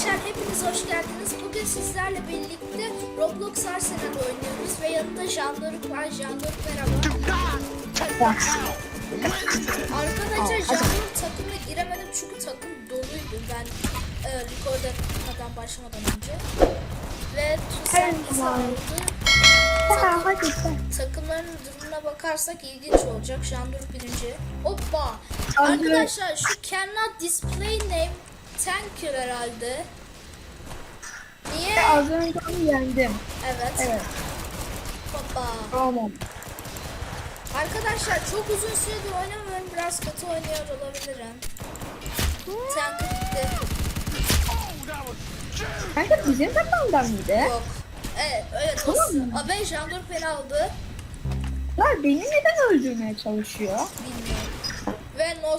Arkadaşlar hepiniz hoş geldiniz. Bugün sizlerle birlikte Roblox Arsenal oynuyoruz ve yanında Jean-Luc var. Jean-Luc merhaba. Arkadaşlar Jean-Luc takımına giremedim çünkü takım doluydu ben e, record etmeden başlamadan önce. Ve Tusen ise aldı. Takım, takımların durumuna bakarsak ilginç olacak. Jean-Luc birinci. Hoppa. Arkadaşlar şu cannot display name tanker herhalde. Niye? Az önce onu yendim. Evet. Evet. Hoppa. Tamam. Arkadaşlar çok uzun süredir oynamıyorum. Biraz kötü oynuyor olabilirim. Tanker gitti. Kanka bizim takımdan mıydı? Yok. Evet, evet. Tamam mı? Ben Jean-Luc beni aldı. Lan beni neden öldürmeye çalışıyor? Bilmiyorum. Ve no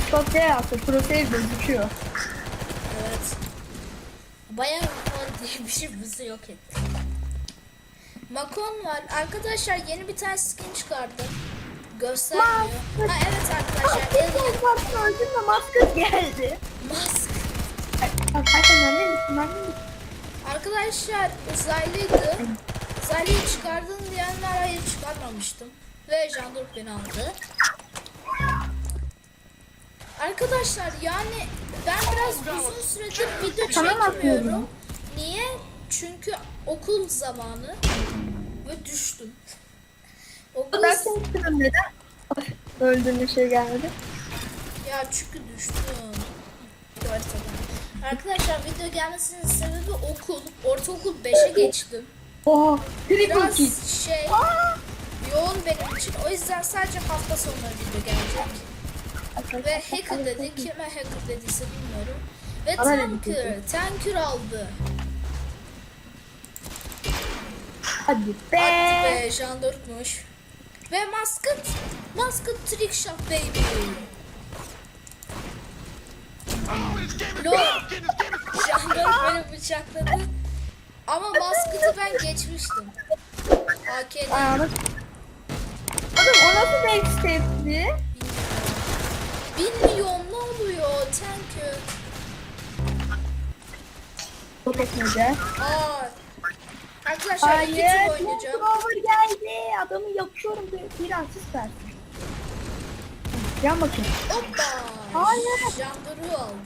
Doktor D yaptı. Profil gözüküyor. Evet. Bayağı Makon diye bir şey bizi yok etti. Makon var. Arkadaşlar yeni bir tane skin çıkardı. Göstermiyor. Ha evet arkadaşlar. Alien Doktor öldürme maske geldi. Mask. Arkadaşlar uzaylıydı. Uzaylıyı çıkardın diyenler hayır çıkarmamıştım. Ve Jandur beni aldı. Arkadaşlar yani ben biraz uzun süredir video çekmiyorum. Niye? Çünkü okul zamanı ve düştüm. Okul Ben istedim neden? Ay, Öldürme şey gelmedi. ya çünkü düştüm. Gerçekten. Arkadaşlar video gelmesinin sebebi okul. Ortaokul 5'e geçtim. Oha. Biraz şey Aa! yoğun benim için. O yüzden sadece hafta sonları video gelecek. Ve hacker dedi. Kime hacker dediyse bilmiyorum. Ve tanker. Tanker aldı. Hadi be. Attı be Jandork'muş. Ve maskot. Maskot trick shot baby. Lol. Jandork beni bıçakladı. Ama maskotu ben geçmiştim. AK'de Ayağını... Oğlum o nasıl backstep'ti? Bilmiyorum ne oluyor Tanker. Çok etmedi. Aa. Arkadaşlar iki Hayır. tur oynayacağım. Over geldi. Adamı yakıyorum. Bir, bir asist versin. Yan bakayım. Hoppa. Hayır. Jandarı aldım.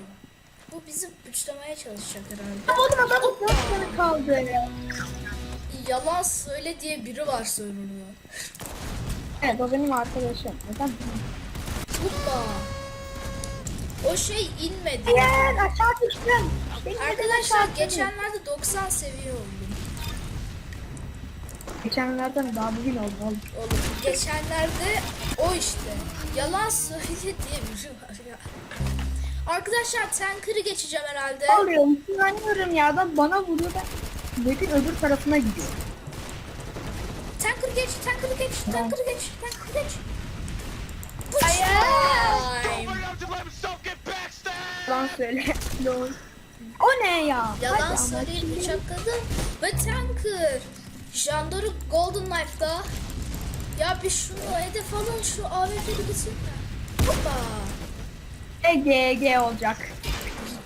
Bu bizi bıçlamaya çalışacak herhalde. Oğlum dört tane kaldı. Yalan söyle diye biri var söyleniyor. Evet o benim arkadaşım. Neden? Hoppa. O şey inmedi. Hayır aşağı düştüm. Arkadaşlar geçenlerde 90 seviye oldum. Geçenlerden daha bugün oldu oğlum. Oğlum geçenlerde o işte. Yalan söyle diye biri var ya. Arkadaşlar tanker'ı geçeceğim herhalde. Alıyorum. Güveniyorum ya adam bana vuruyor ben. Map'in öbür tarafına gidiyor. Tanker geç, tanker geç, tanker geç, tanker geç. Hayır. Yalan söyle. Lol. O ne ya? Yalan Hadi söyleyip bıçakladı ve tanker. Jandarı Golden Knife'da. Ya bir şunu hedef alın şu AWP'li gitsin. Hoppa. E, GG olacak.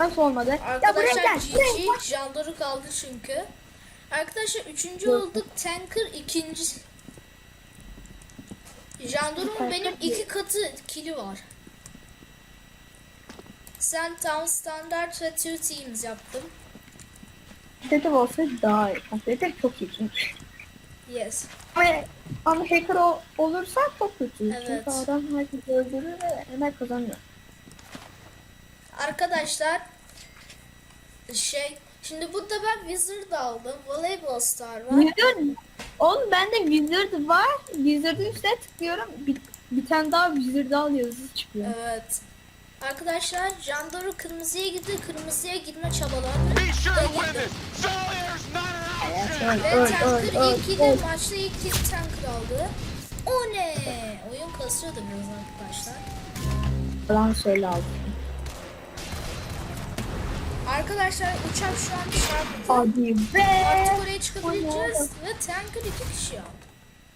Nasıl olmadı? Ya buraya Arkadaşlar gel. Buraya gel. GG Jandarı kaldı çünkü. Arkadaşlar üçüncü olduk. Tanker ikinci. Jandarın benim iki katı kili var. Tam standart ve two teams yaptım. Kompetitif olsa daha iyi. Kompetitif çok iyi çünkü. Yes. Ama, ama hacker o, olursa çok kötü. Evet. Çünkü adam herkesi öldürür ve hemen kazanıyor. Arkadaşlar şey şimdi burada ben Wizard aldım. Voleyball Star var. Wizard, oğlum bende Wizard var. Wizard'ın üstüne tıklıyorum. Bir, bir tane daha Wizard al yazısı çıkıyor. Evet. Arkadaşlar Jandaru kırmızıya gitti. Kırmızıya girme çabaları. Da girdi. öl, Tanker öl, ilk maçta ilk kill Tanker aldı. O ne? Oyun kasıyordu biraz arkadaşlar. Yalan söyle aldım. Arkadaşlar uçak şu an çarptı. Hadi be. Artık oraya çıkabileceğiz. Ve Tanker iki kişi aldı.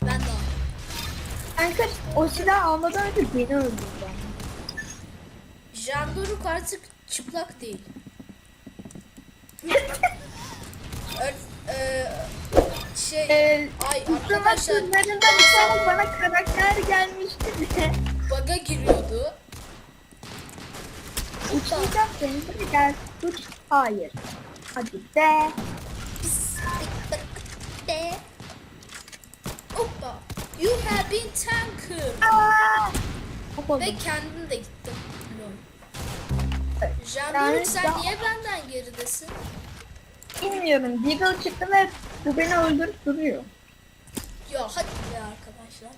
Ben de aldım. Kanka o silah almadan önce beni öldürdü. Jean Doruk artık çıplak değil. Ö- e, şey Ee, ay arkadaşlar turlarında bir tane bana karakter gelmişti de. baga giriyordu. Uçmayacak seni de gel. Uç. Hayır. Hadi de. Be. Hoppa. You have been tanker. Aa! Ve kendim de gittim. Doruk sen daha- niye benden geridesin? Bilmiyorum. Deagle çıktı ve bu beni öldürüp duruyor. Ya hadi be arkadaşlar.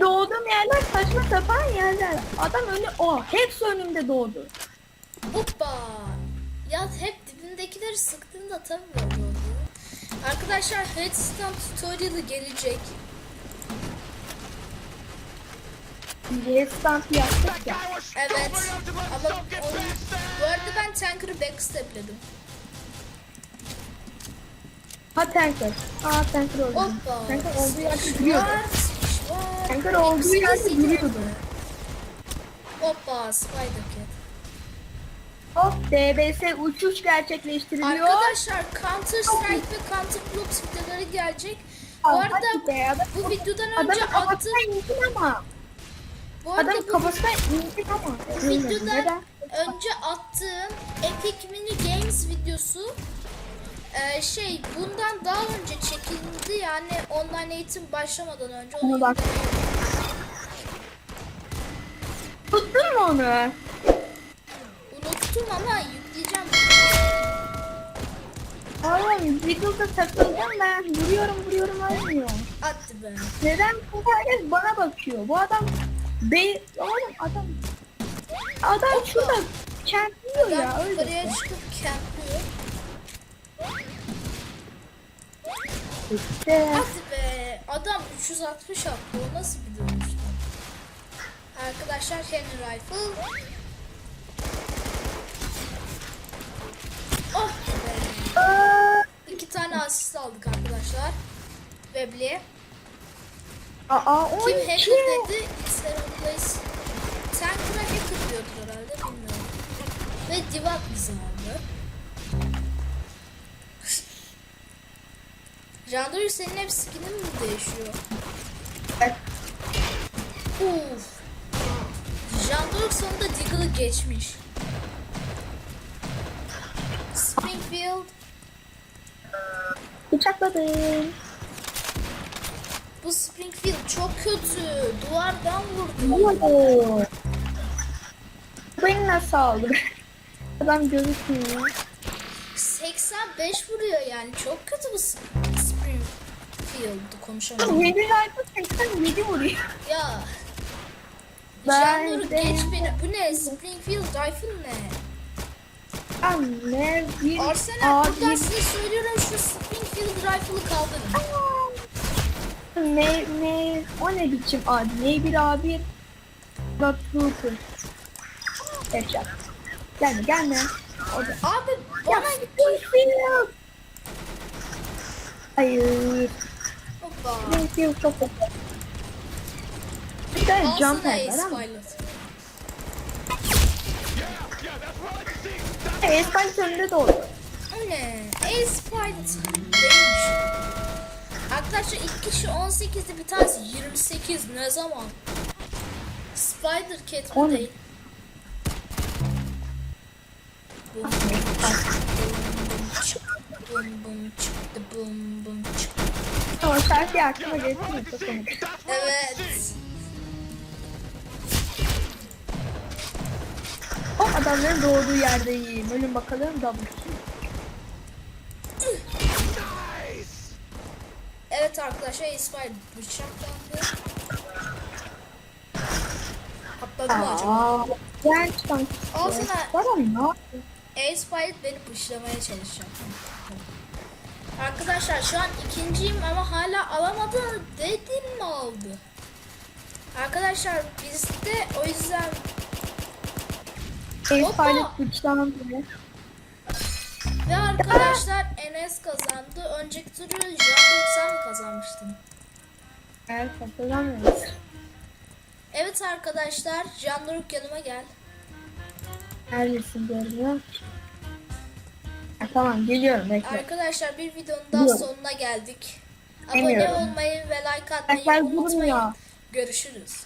Doğduğum yerler saçma sapan yerler. Adam önü o. Hepsi önümde doğdu. Hoppa. Ya hep dibindekileri sıktığında tabii böyle oluyor. Arkadaşlar Headstone tutorial'ı gelecek. Diye stamp yaptık ya. Evet. Ama onu, bu arada ben Tanker'ı backstepledim. Ha tanker. Aa tanker oldu. Hoppa. Tanker olduğu yerde var. Tanker olduğu yerde easy. duruyordu. Hoppa Spider Cat. Hop DBS uçuş gerçekleştiriliyor. Arkadaşlar Counter Strike ve Counter Blocks videoları gelecek. Bu arada bu videodan önce attığım ama. Bu arada Adamın bu kafasına indin ama. Videodan önce attığım Epic Mini Games videosu e, şey bundan daha önce çekildi yani online eğitim başlamadan önce onu bak. Tuttun mu onu? unuttum ama yükleyeceğim. Oğlum Deagle'da takıldım ben. Vuruyorum vuruyorum olmuyor. Attı be. Neden bu herkes bana bakıyor? Bu adam be oğlum adam adam şurada kempliyor ya öyle. yukarıya çıkıp campliyor. İşte. Hadi be. Adam 360 attı. O nasıl bir dönüştü? Arkadaşlar Henry Rifle. Oh be. İki tane asist aldık arkadaşlar. Webley. Aa, o Kim iki. hacker dedi? Serum Place. Tanker'a hacker diyordur herhalde bilmiyorum. Ve Divat bizi aldı. Jandarı senin hep skinin mi değişiyor? Evet. Uf. Jandarı sonunda Deagle'ı geçmiş. Springfield Bıçakladım. Springfield çok kötü. Duvardan vurdu. Oo. Beni nasıl aldı? Adam gözükmüyor. 85 vuruyor yani çok kötü bu Sp- Springfield konuşamadım. 7 rifle 87 vuruyor. Ya Ben Jandur de- geç beni. Bu ne? Springfield rifle ne? Anne bir Arsenal buradan size söylüyorum şu Springfield rifle'ı kaldırın. Ne ne o ne biçim ad ne bir abi? Bak Trooper Headshot. Gelme gelme. O da Abi bana Springfield Hayır. Hoppa. Springfield çok kötü Bir de jump Alsana pad Ace ama Pilot. Önünde doğdu ne? Ace Pilot. Değilmiş. Arkadaşlar ilk kişi 18'di bir tanesi 28 ne zaman? Spider Cat mi değil? Bum bum çık, bum bum çıktı bum çıktı. Aklıma to çok komik Evet. O adamların doğduğu yerdeyim ölün bakalım double kill Evet arkadaşlar Pilot bıçaklandı. Atladı mı acaba? Sana. Var ama ne yapayım? Ace beni pışlamaya çalışacak. Arkadaşlar şu an ikinciyim ama hala alamadı. Dedim mi aldı? Arkadaşlar bizde o yüzden Ace. Pilot ve arkadaşlar Enes kazandı. Önceki turu sen mi kazanmıştın? Evet hatırlamıyorum. Evet arkadaşlar Janduruk yanıma gel. Neredesin görmüyorum. Ha, tamam geliyorum bekle. Arkadaşlar bir videonun daha Yok. sonuna geldik. Abone Demiyorum. olmayı ve like atmayı Ayaklar unutmayın. durmuyor. Görüşürüz.